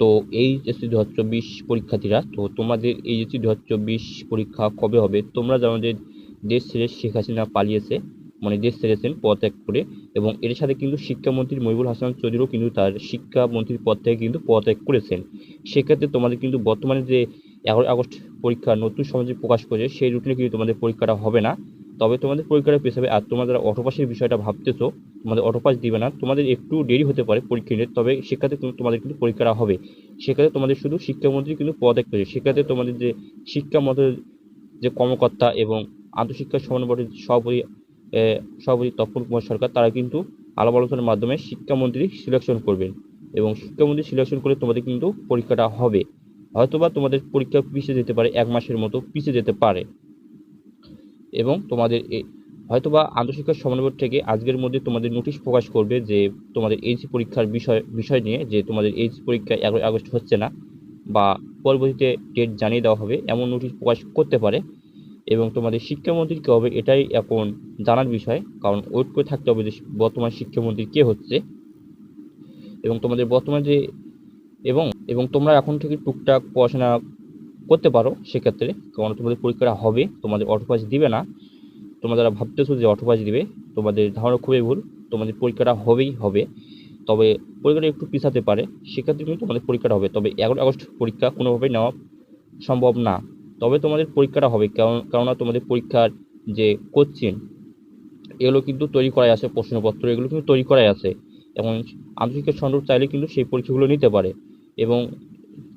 তো এইচএসসি দু হাজার চব্বিশ পরীক্ষার্থীরা, তো তোমাদের এই এইচএসসি দু হাজার চব্বিশ পরীক্ষা কবে হবে? তোমরা জানো যে দেশ ছেড়ে শেখ হাসিনা পালিয়েছে মানে দেশ ছেড়েছেন পদত্যাগ করে এবং এর সাথে কিন্তু শিক্ষামন্ত্রী মহিবুল হাসান চৌধুরীও কিন্তু তার শিক্ষামন্ত্রীর পদ থেকে কিন্তু পদত্যাগ করেছেন। সেক্ষেত্রে তোমাদের কিন্তু বর্তমানে যে এগারোই আগস্ট পরীক্ষা নতুন সমাজে প্রকাশ করেছে, সেই রুটিনে কিন্তু তোমাদের পরীক্ষাটা হবে না। তবে তোমাদের পরীক্ষাটা পেছাবে আর তোমরা যারা অটোপাসের বিষয়টা ভাবতেছো, তোমাদের অটোপাস দিবে না, তোমাদের একটু দেরি হতে পারে পরীক্ষা নিতে, তবে সেক্ষেত্রে তোমাদের কিন্তু পরীক্ষাটা হবে। সেক্ষেত্রে তোমাদের শুধু শিক্ষামন্ত্রী কিন্তু পদত্যাগ করেছে সেক্ষেত্রে তোমাদের যে শিক্ষা মন্ত্রের যে কর্মকর্তা এবং আন্তঃশিক্ষা সমন্বয় বোর্ডের সভাপতি সভাপতি তপন কুমার সরকার, তারা কিন্তু আলাপ আলোচনার মাধ্যমে শিক্ষামন্ত্রী সিলেকশন করবেন এবং শিক্ষামন্ত্রী সিলেকশন করে তোমাদের কিন্তু পরীক্ষাটা হবে। হয়তোবা তোমাদের পরীক্ষা পিছিয়ে যেতে পারে, এক মাসের মতো পিছিয়ে যেতে পারে। এবং তোমাদের হয়তোবা আন্তঃশিক্ষা সমন্বয় থেকে আজকের মধ্যে তোমাদের নোটিশ প্রকাশ করবে যে তোমাদের এইচসি পরীক্ষার বিষয় বিষয় নিয়ে যে তোমাদের এইচসি পরীক্ষা এগারোই আগস্ট হচ্ছে না বা পরবর্তীতে ডেট জানিয়ে দেওয়া হবে, এমন নোটিশ প্রকাশ করতে পারে এবং তোমাদের শিক্ষামন্ত্রী কী হবে এটাই এখন জানার বিষয়। কারণ ওয়েট করে থাকতে হবে যে বর্তমান শিক্ষামন্ত্রী কে হচ্ছে এবং তোমাদের বর্তমান যে এবং এবং তোমরা এখন থেকে টুকটাক পড়াশোনা করতে পারো, সেক্ষেত্রে কারণ তোমাদের পরীক্ষাটা হবে, তোমাদের অটোপাস দিবে না। তোমরা যারা ভাবতেছো যে অটোপাস দিবে, তোমাদের ধারণা খুবই ভুল, তোমাদের পরীক্ষাটা হবেই, হবে। তবে পরীক্ষাটা একটু পিছাতে পারে, সেক্ষেত্রে কিন্তু তোমাদের পরীক্ষাটা হবে। তবে এগারো আগস্ট পরীক্ষা কোনোভাবেই নেওয়া সম্ভব না। তবে তোমাদের পরীক্ষাটা হবে কারণ কেননা তোমাদের পরীক্ষার যে কোশ্চেন এগুলো কিন্তু তৈরি করাই আছে, প্রশ্নপত্র, এগুলো কিন্তু তৈরি করাই আছে। এবং আন্তর্জাতিক সংযোগ চাইলে কিন্তু সেই পরীক্ষাগুলো নিতে পারে। এবং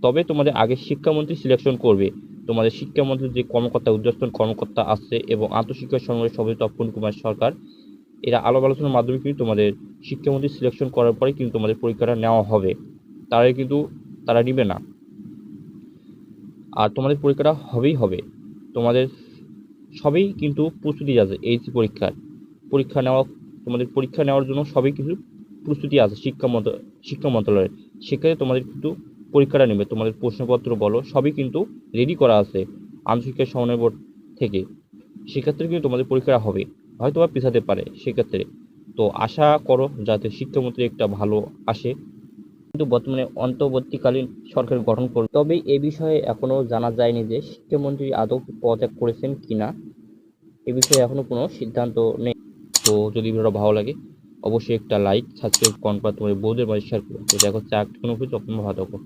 তবে তোমাদের আগে শিক্ষামন্ত্রী সিলেকশন করবে। তোমাদের শিক্ষামন্ত্রীর যে কর্মকর্তা উদ্যোস্তন কর্মকর্তা আছে এবং আন্তঃশিক্ষা সংঘের সভাপতি তপন কুমার সরকার, এরা আলাপ আলোচনার মাধ্যমে কিন্তু তোমাদের শিক্ষামন্ত্রী সিলেকশন করার পরে কিন্তু তোমাদের পরীক্ষাটা নেওয়া হবে। তারা কিন্তু, তারা নিবে না। আর তোমাদের পরীক্ষাটা হবেই হবে। তোমাদের সবই কিন্তু প্রস্তুতি আছে এইচসি পরীক্ষার। পরীক্ষা নেওয়া, তোমাদের পরীক্ষা নেওয়ার জন্য সবই কিছু প্রস্তুতি আছে শিক্ষা মন্ত্র শিক্ষা মন্ত্রণালয়ের। সেক্ষেত্রে তোমাদের কিন্তু পরীক্ষাটা নেবে, তোমাদের প্রশ্নপত্র বলো, সবই কিন্তু রেডি করা আছে আন্তঃশিক্ষা সমন্বয় বোর্ড থেকে। সেক্ষেত্রে কিন্তু তোমাদের পরীক্ষাটা হবে হয়তো বা পিছাতে পারে সেক্ষেত্রে। তো আশা করো যাতে শিক্ষামন্ত্রী একটা ভালো আসে। কিন্তু বর্তমানে অন্তর্বর্তীকালীন সরকার গঠন করবে তবে এ বিষয়ে এখনও জানা যায়নি যে শিক্ষামন্ত্রী আদৌ কি পদত্যাগ করেছেন কিনা। এ বিষয়ে এখনও কোনো সিদ্ধান্ত নেই। তো যদি ভিডিওটা ভালো লাগে, অবশ্যই একটা লাইক সাবস্ক্রাইব কমেন্ট করে তোমার বউদের মাঝে শেয়ার করো। দেখো, চাকরি কোনো কিছু ভালো থাকো